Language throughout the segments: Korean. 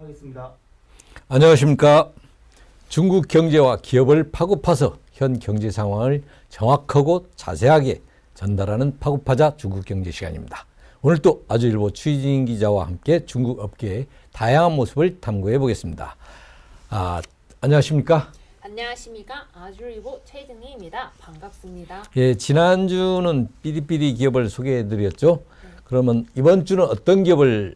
하겠습니다. 안녕하십니까. 중국 경제와 기업을 파고파서 현 경제 상황을 정확하고 자세하게 전달하는 파고파자 중국 경제 시간입니다. 오늘 또 아주일보 추희진 기자와 함께 중국 업계의 다양한 모습을 탐구해 보겠습니다. 아, 안녕하십니까? 안녕하십니까 아주리보 최진희입니다. 반갑습니다. 예, 지난주는 삐리삐리 기업을 소개해 드렸죠. 그러면 이번 주는 어떤 기업을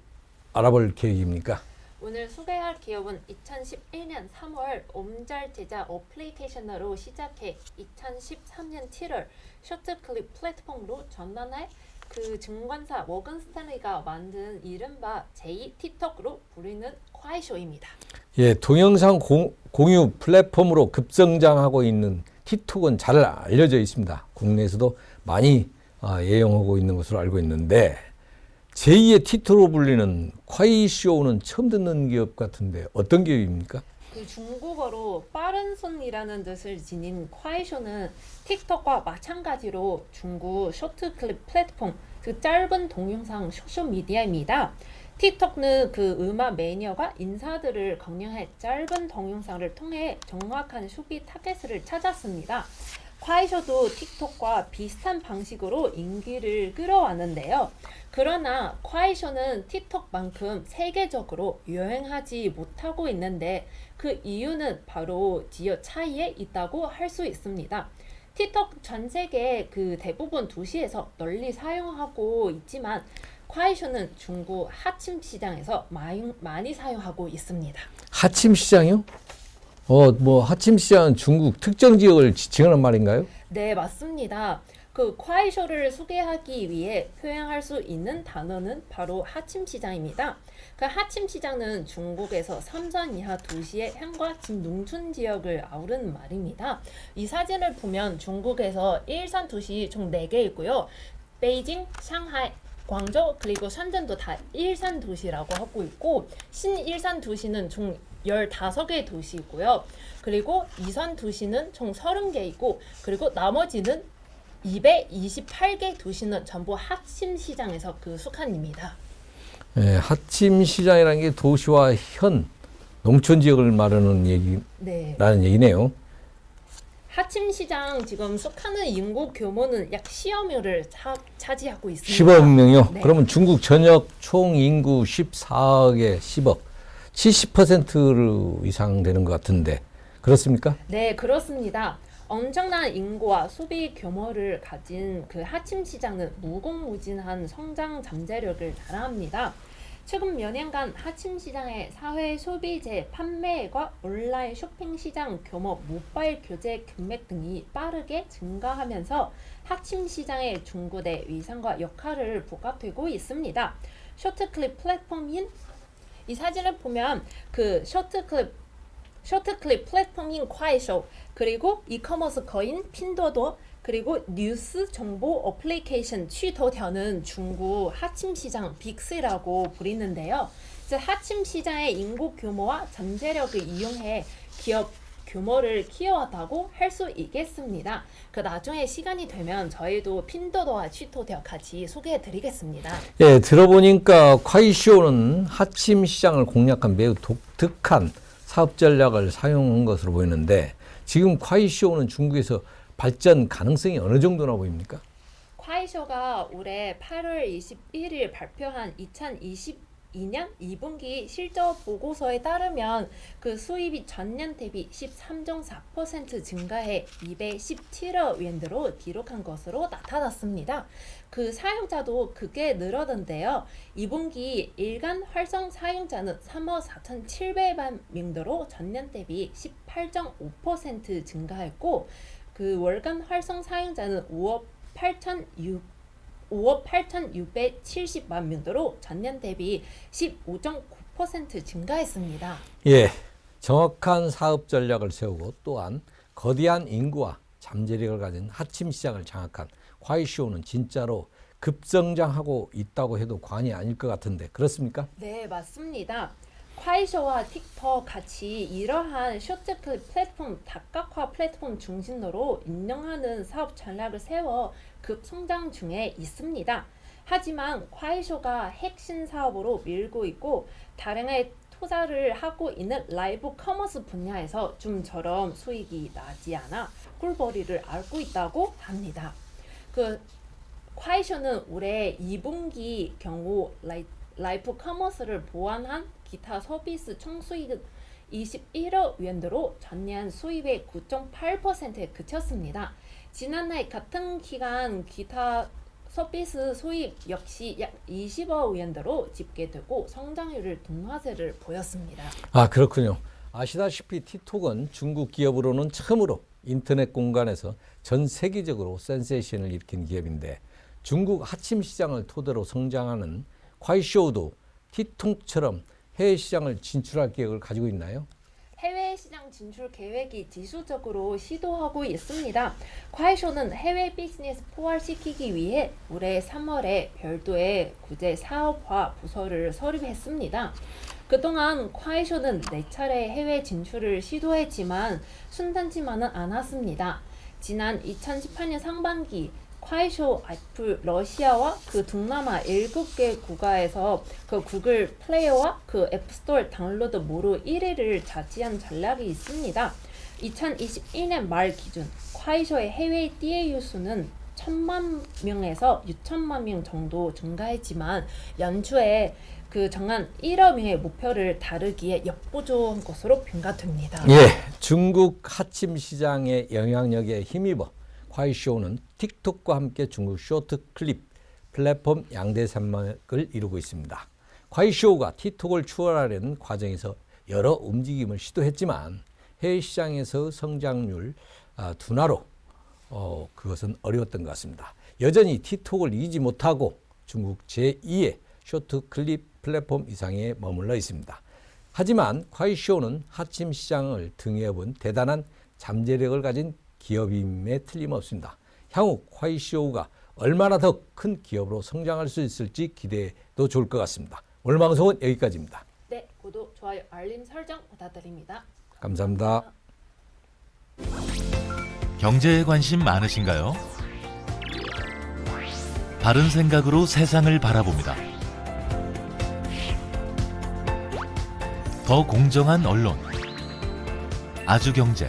알아볼 계획입니까? 오늘 소개할 기업은 2011년 3월 옴잘 제작 어플리케이션으로 시작해 2013년 7월 쇼트클립 플랫폼으로 전환할 그 증권사 워근스탠리가 만든 이른바 제2 틱톡으로 부르는 콰이쇼입니다. 예, 동영상 공, 공유 플랫폼으로 급성장하고 있는 틱톡은 잘 알려져 있습니다. 국내에서도 많이 아, 애용하고 있는 것으로 알고 있는데 제2의 틱톡으로 불리는 콰이쇼는 처음 듣는 기업 같은데 어떤 기업입니까? 그 중국어로 빠른 손이라는 뜻을 지닌 콰이쇼는 틱톡과 마찬가지로 중국 쇼트 클립 플랫폼 그 짧은 동영상 소셜 미디어입니다. 틱톡은 그 음악 매니어가 인사들을 강령해 짧은 동영상을 통해 정확한 소비 타겟을 찾았습니다. 콰이쇼도 틱톡과 비슷한 방식으로 인기를 끌어왔는데요. 그러나 콰이쇼는 틱톡만큼 세계적으로 유행하지 못하고 있는데 그 이유는 바로 지역 차이에 있다고 할 수 있습니다. 틱톡 전 세계 그 대부분 도시에서 널리 사용하고 있지만 콰이쇼는 중국 하침 시장에서 많이, 많이 사용하고 있습니다. 하침 시장이요? 어, 뭐 하침 시장은 중국 특정 지역을 지칭하는 말인가요? 네, 맞습니다. 그 콰이쇼를 소개하기 위해 표현할 수 있는 단어는 바로 하침 시장입니다. 그 하침 시장은 중국에서 삼선 이하 도시의 향과 진농촌 지역을 아우르는 말입니다. 이 사진을 보면 중국에서 일선 도시 총 4개 있고요. 베이징, 상하이, 광저우 그리고 션전도 다 일산 도시라고 하고 있고 신일산 도시는 총 15개 도시이고요. 그리고 이선 도시는 총 30개 있고 그리고 나머지는 228개 도시는 전부 하침 시장에서 그 속한입니다. 예, 하침 시장이라는 게 도시와 현 농촌 지역을 말하는 얘기라는 네. 얘기네요. 하침 시장 지금 속하는 인구 규모는 약 10여 명을 차, 차지하고 있습니다. 10억 명이요. 네. 그러면 중국 전역 총 인구 14억에 10억, 70% 이상 되는 것 같은데 그렇습니까? 네, 그렇습니다. 엄청난 인구와 소비 규모를 가진 그 하침 시장은 무궁무진한 성장 잠재력을 자랑합니다. 최근 몇 년간 하침 시장의 사회 소비재 판매과 온라인 쇼핑 시장 규모, 모바일 교재 금액 등이 빠르게 증가하면서 하침 시장의 중구대 위상과 역할을 부각되고 있습니다. 쇼트클립 플랫폼인 이 사진을 보면 그 쇼트클립 쇼트클립 플랫폼인 콰이쇼 그리고 이커머스 거인 핀도도 그리고 뉴스 정보 어플리케이션 취토되는 중국 하침 시장 빅스라고 부리는데요. 이제 하침 시장의 인구 규모와 잠재력을 이용해 기업 규모를 키워왔다고 할 수 있겠습니다. 그 나중에 시간이 되면 저희도 핀도도와 취토되어 같이 소개해드리겠습니다. 예, 들어보니까 콰이쇼는 하침 시장을 공략한 매우 독특한 사업 전략을 사용한 것으로 보이는데 지금 콰이쇼는 중국에서 발전 가능성이 어느 정도나 보입니까? 콰이쇼가 올해 8월 21일 발표한 2022년 2분기 실적 보고서에 따르면 그 수입이 전년 대비 13.4% 증가해 217억 위엔드로 기록한 것으로 나타났습니다. 그 사용자도 크게 늘었는데요. 2분기 일간 활성 사용자는 3억 4,700만 명대로 전년 대비 18.5% 증가했고 그 월간 활성 사용자는 5억 8,600 5억 8,670만 명대로 전년 대비 15.9% 증가했습니다. 예, 정확한 사업 전략을 세우고 또한 거대한 인구와 잠재력을 가진 하침 시장을 장악한 콰이쇼는 진짜로 급성장하고 있다고 해도 과언이 아닐 것 같은데 그렇습니까? 네, 맞습니다. 콰이쇼와 틱톡 같이 이러한 쇼트클립 플랫폼 다각화 플랫폼 중심으로 인정하는 사업 전략을 세워 급성장 중에 있습니다. 하지만 콰이쇼가 핵심 사업으로 밀고 있고 다량의 투자를 하고 있는 라이브 커머스 분야에서 좀처럼 수익이 나지 않아 꿀벌이를 앓고 있다고 합니다. 그 콰이쇼는 올해 2분기 경우 라이, 라이프 커머스를 보완한 기타 서비스 총 수익은 21억 위안으로 전년 수입의 9.8%에 그쳤습니다. 지난해 같은 기간 기타 서비스 수입 역시 약 20억 위안으로 집계되고 성장률을 둔화세를 보였습니다. 아 그렇군요. 아시다시피 티톡은 중국 기업으로는 처음으로 인터넷 공간에서 전 세계적으로 센세이션을 일으킨 기업인데 중국 하침 시장을 토대로 성장하는 콰이쇼도 티톡처럼 해외 시장을 진출할 계획을 가지고 있나요? 해외 시장 진출 계획이 지수적으로 시도하고 있습니다. 콰이쇼는 해외 비즈니스 포괄시키기 위해 올해 3월에 별도의 구제 사업화 부서를 설립했습니다. 그동안 콰이쇼는 네 차례 해외 진출을 시도했지만 순탄치만은 않았습니다. 지난 2018년 상반기 콰이쇼 애플 러시아와 그 동남아 7개 국가에서 그 구글 플레이어와 그 앱스토어 다운로드 모두 1위를 차지한 전략이 있습니다. 2021년 말 기준 콰이쇼의 해외 DAU 수는 1천만 명에서 6천만 명 정도 증가했지만 연초에 그 정한 1억 명의 목표를 다루기에 역부족한 것으로 평가됩니다. 예, 중국 하침 시장의 영향력에 힘입어 콰이쇼는 틱톡과 함께 중국 쇼트 클립 플랫폼 양대 산맥을 이루고 있습니다. 콰이쇼가 틱톡을 추월하려는 과정에서 여러 움직임을 시도했지만 해외 시장에서 성장률 아, 둔화로 어, 그것은 어려웠던 것 같습니다. 여전히 틱톡을 이기지 못하고 중국 제2의 쇼트 클립 플랫폼 이상에 머물러 있습니다. 하지만 콰이쇼는 하침 시장을 등에업은 대단한 잠재력을 가진 기업임에 틀림없습니다. 향후 콰이쇼가 얼마나 더 큰 기업으로 성장할 수 있을지 기대해도 좋을 것 같습니다. 오늘 방송은 여기까지입니다. 네, 구독, 좋아요, 알림 설정 부탁드립니다. 감사합니다. 경제에 관심 많으신가요? 바른 생각으로 세상을 바라봅니다. 더 공정한 언론. 아주 경제.